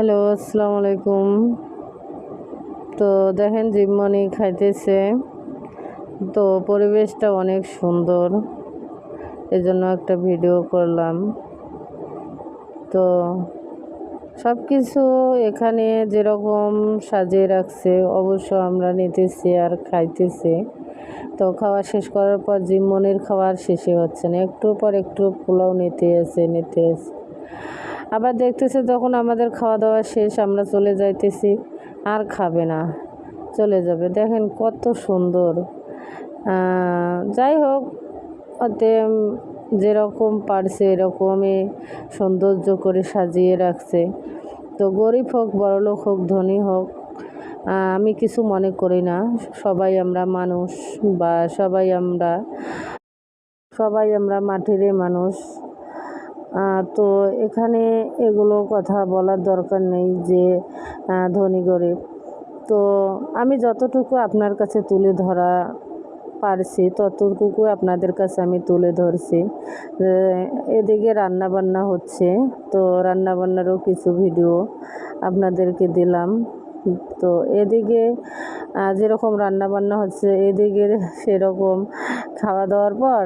Hello আসসালামু আলাইকুম তো দেখেন জিমমনি খাইতেছে। তো পরিবেশটা অনেক সুন্দর। এজন্য একটা ভিডিও করলাম। তো সব কিছু এখানে যেরকম সাজিয়ে রাখছে, অবশ্য আমরা নিতেছি আর খাইতেছি। তো খাওয়া শেষ করার পর জিমমনির খাওয়ার শেষে হচ্ছে না। একটু পর একটু পোলাও নিতে এসে নিতে এসে আবার দেখতেছে তখন আমাদের খাওয়া দাওয়া শেষ, আমরা চলে যাইতেছি, আর খাবে না। চলে যাবে। দেখেন কত সুন্দর। যাই হোক ওতে যেরকম পারছে এরকমই সৌন্দর্য করে সাজিয়ে রাখছে। তো গরিব হোক, বড়লোক হোক, ধনী হোক আমি কিছু মনে করি না। সবাই আমরা মানুষ বা সবাই আমরা সবাই আমরা মাটিরই মানুষ। তো এখানে এগুলো কথা বলার দরকার নেই যে ধনী গরিব। তো আমি যতটুকু আপনার কাছে তুলে ধরা পারছি, ততটুকু আপনাদের কাছে আমি তুলে ধরছি। এদিকে রান্না বান্না হচ্ছে, তো রান্না বান্নারও কিছু ভিডিও আপনাদেরকে দিলাম। তো এদিকে যেরকম রান্না বান্না হচ্ছে, এদিকে সেরকম খাওয়া দাওয়ার পর